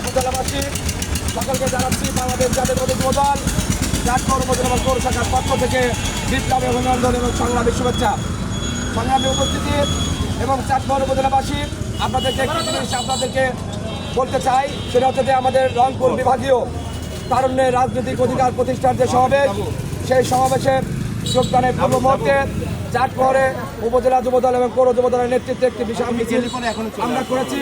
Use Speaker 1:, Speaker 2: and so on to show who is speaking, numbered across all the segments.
Speaker 1: উপজেলাবাসী জানাচ্ছি থেকে অভিনন্দন এবং সংগ্রামী উপস্থিতি এবং উপজেলাবাসী, আপনাদেরকে আপনাদেরকে বলতে চাই, সেটা হচ্ছে যে আমাদের রংপুর বিভাগীয় তারুণ্য রাজনৈতিক অধিকার প্রতিষ্ঠান যে সমাবেশ, সেই সমাবেশে যোগদানের পূর্ব মুহূর্তে চাটমোহরে উপজেলা যুবদল এবং পৌর যুবদলের নেতৃত্বে একটি বিশাল মিছিল আমরা করেছি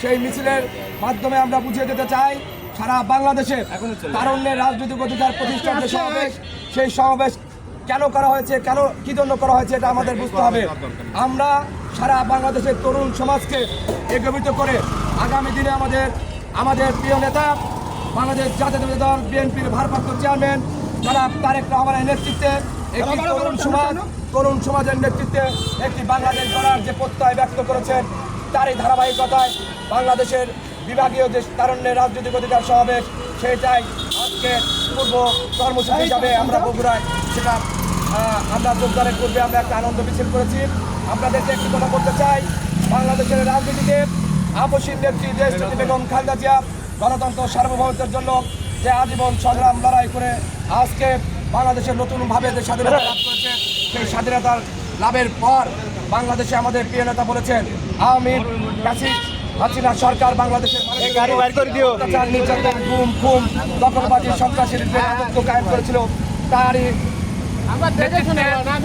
Speaker 1: সেই মিছিলের মাধ্যমে আমরা বুঝিয়ে দিতে চাই সারা বাংলাদেশে তারুণ্যের রাজনৈতিক অধিকার প্রতিষ্ঠার যে সমাবেশ সেই সমাবেশ কেন করা হয়েছে কেন কি জন্য করা হয়েছে এটা আমাদের বুঝতে হবে। আমরা সারা বাংলাদেশের তরুণ সমাজকে একীভূত করে আগামী দিনে আমাদের আমাদের প্রিয় নেতা বাংলাদেশ জাতীয় দল বিএনপির ভারপ্রাপ্ত চেয়ারম্যান যারা তারেক রহমানের নেতৃত্বে একটি তরুণ সমাজ তরুণ সমাজের নেতৃত্বে একটি বাংলাদেশ গড়ার যে প্রত্যয় ব্যক্ত করেছেন তারই ধারাবাহিকতায় বাংলাদেশের বিভাগীয় যে তারুণ্যের রাজনৈতিক অধিকার সমাবেশ সেটাই আজকে পূর্ব কর্মসূচি হিসাবে আমরা বগুড়ায় সেটা আমরা যোগদানের পূর্বে আমরা একটা আনন্দ মিছিল করেছি। আপনাদেরকে একটি কথা বলতে চাই বাংলাদেশের রাজনীতিতে আপসীর নেত্রী দেশ নেত্রী বেগম খালেদা জিয়া গণতন্ত্র সার্বভৌমত্বের জন্য যে আজীবন সংগ্রাম লড়াই করে আজকে বাংলাদেশের নতুনভাবে যে স্বাধীনতা লাভ করেছে সেই স্বাধীনতার লাভের পর বাংলাদেশে আমাদের প্রিয় নেতা বলেছেন আওয়ামী ফ্যাসিস্ট হাসিনা সরকার বাংলাদেশের অত্যাচার, নির্যাতন গুম খুম দখলবাজি সন্ত্রাসীর যে রাজত্ব কায়েম করেছিল তারই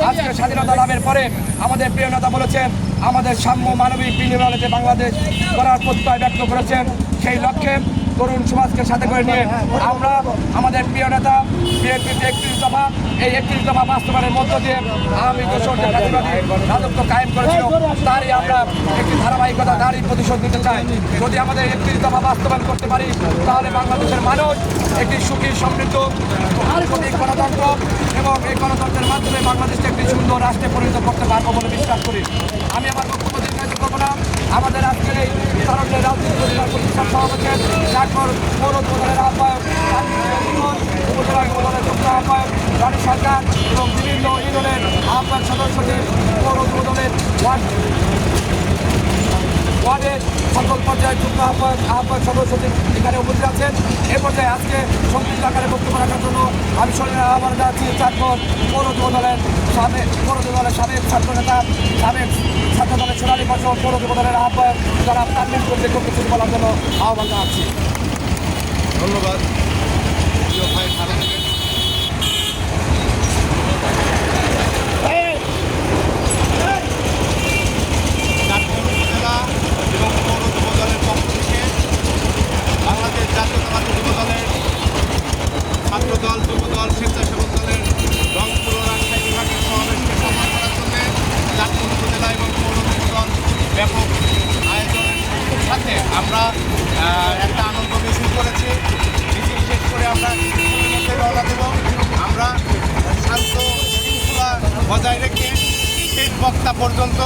Speaker 1: আজকে স্বাধীনতা লাভের পরে আমাদের প্রিয় নেতা বলেছেন আমাদের সাম্য মানবিক বিনিময়ে যে বাংলাদেশ করার প্রত্যয় ব্যক্ত করেছেন সেই লক্ষ্যে তরুণ সমাজকে সাথে করে নিয়ে আমরা আমাদের প্রিয় নেতা বিএনপির একত্রিশ দফা, এই একত্রিশ দফা বাস্তবায়নের মধ্য দিয়ে আওয়ামী দোষর জাতিবাদী রাজত্ব কায়েম করেছিল। তারই আমরা একটি ধারাবাহিকতা, তারই প্রতিশোধ নিতে চাই। যদি আমাদের একত্রিশ দফা বাস্তবায়ন করতে পারি, তাহলে বাংলাদেশের মানুষ একটি সুখী, সমৃদ্ধ গণতন্ত্র এবং এই গণতন্ত্রের মাধ্যমে বাংলাদেশকে একটি সুন্দর রাষ্ট্রে পরিণত করতে পারব বলে বিশ্বাস করি। আমি আমার বক্তব্য দীর্ঘায়িত করব না। আমাদের আজকের এই অধিকার প্রতিষ্ঠান সভাপতি ডাকর পৌর প্রধানের আহ্বায়ক উপজেলা প্রধানের যুক্ত আহ্বায়ক রানী সরকার এবং বিভিন্ন ইউনিয়নের আহ্বায়ক সদস্যদের পৌর যুবদলের ওয়ার্ডের সকল পর্যায়ে যুক্ত আহ্বায়ক আহ্বায়ক সদস্যদের এখানে উপস্থিত আছেন। এ পর্যায়ে আজকে সংক্ষিপ্ত আকারে বক্তব্য রাখার জন্য আমি শরীরের আহ্বান জানাচ্ছি চারপর পৌর দলের সাবেক পৌর দলের সাবেক ছাত্র নেতা সাবেক ছাত্র দলের সোনালী বছর পৌর দলের আহ্বায়ক যারা তামিল করতে কিছু বলার জন্য আহ্বান জানাচ্ছি।
Speaker 2: ধন্যবাদ প্রিয় ভাই ভালো থাকেন চাঁদপুর উপজেলা এবং পৌর যুব দলের পক্ষ থেকে বাংলাদেশ জাতীয়তাবাদী যুব দলের ছাত্র দল যুব দল স্বেচ্ছাসেবক দলের রংপুর ও রাজশাহী বিভাগের সমাবেশকে সফল করার জন্য চাঁদপুর উপজেলা এবং পৌর যুব দল ব্যাপক আয়োজনের সাথে আমরা একটা আনন্দ মিছিল করেছি। মিছিল শেষ করে আমরা রওনা দেব। আমরা শান্ত, শৃঙ্খলা বজায় রেখে শেষ বক্তা পর্যন্ত